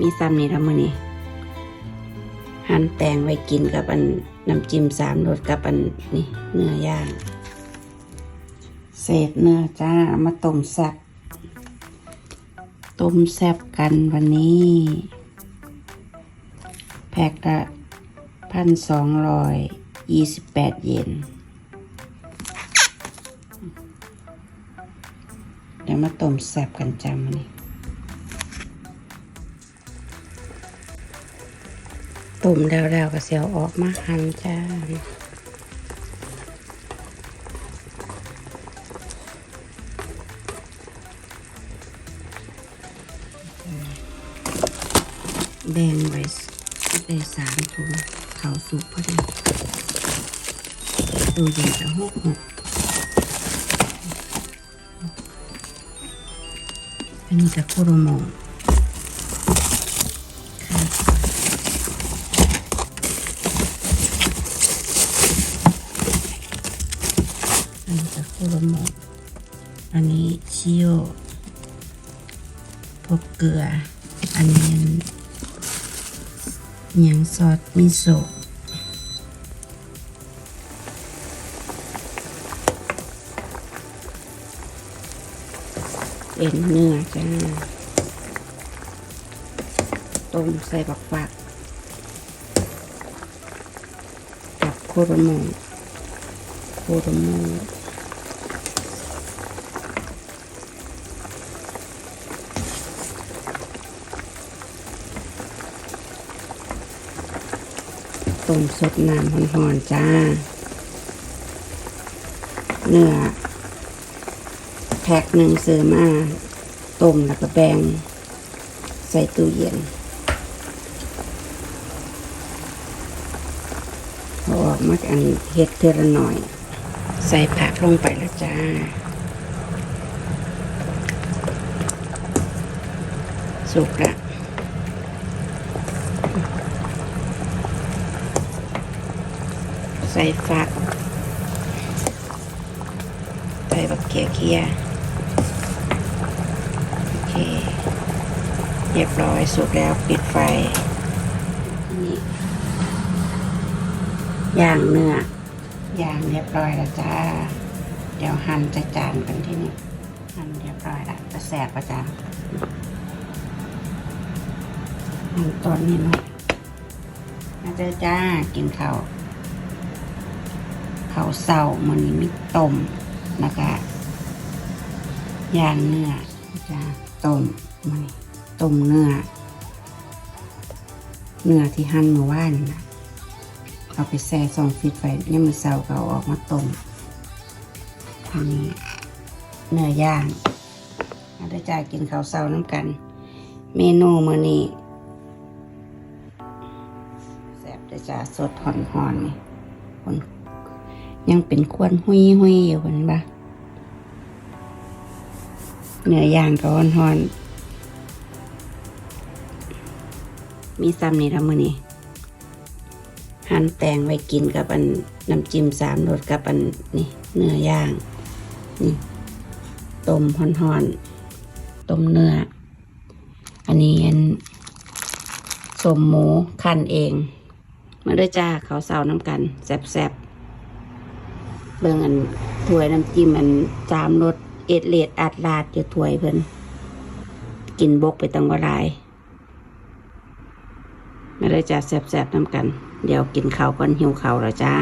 มีซ้ำนี่ละมือนี้หั่นแตงไว้กินกับอันน้ำจิ้มสามรสกับอันนี่เนื้อย่าง เศษเนื้อจ้าเอามาต้มแซ่บต้มแซ่บกันวันนี้แพ็คละพันสองร้อยยี่สิบแปดเยนเดี๋ยวมาต้มแซ่บกันจ้ามันนี่ ต้มแล้วๆก็เสียวออกมาหั่นจ้าแบ่งไว้ได้สามถุงเขาวสุกพอดีตัวใหญ่จะหกหกอันนี้กับคุโรโมงค่ะ อันนี้กับคุโรโมงอันนี้ชิโอพบเกลือ อันนี้ยังซอสมิโซะเป็นเนื้อจ้าต้มใส่บักฟักกับโคโรโมโคโรโม ต้มสดน้ำหอนๆจ้า เนื้อแพ็คหนึ่งซื้อมาต้มแล้วก็แบ่งใส่ตู้เย็นพอออกมาอันเฮ็ดเทอละหน่อย ใส่ผักลงไปแล้วจ้าสุกละ ใส่ฝักใส่บักเกียเกียโอเค เรียบร้อยสุกแล้วปิดไฟนี่ย่างเนื้อย่างเรียบร้อยแล้วจ้า เดี๋ยวหั่นจะจานกันที่นี่หั่นเรียบร้อยแล้วจะแสบประจ้าหั่นตอนนี้หน่อยมาเจอจ้ากินข้าว เขาเศร้ามันนี้มีต้มแล้วก็ย่างเนื้อจะต้มมันต้มเนื้อ เนื้อที่หั่นเมื่อวานนะเอาไปแช่ซองฟิตไว้ยังมือเสาร์ก็เอาออกมาต้มอันนี้เนื้อย่างอาได้จ่ากินข้าวเสาร์น้ำกัน เมนูมื้อนี้แซ่บได้จ่าสดหอนๆนี่คน ยังเป็นควนหุยหุยๆอยู่คนบ้าเนื้อย่างก็ร้อนๆมีซ้ำนี่ละมือนี่หั่นแตงไว้กินกับอันน้ำจิ้มสามรสกับอันนี่เนื้อย่างนี่ต้มห่อนๆต้มเนื้อ อันนี้อันสมหมูคั่นเอง มาด้วยจ้าเขาเสาน้ำกันแซ่บๆ เบิ่งอันถ้วยน้ำจิ้มอันจามรสเอ็ดเลดอัดลาดอยู่ถ้วยเพิ่นกินบกไปตั้งว่าหลายไม่ได้จะแสบๆน้ำกัน เดี๋ยวกินข้าวก่อนหิวข้าวแล้วจ้า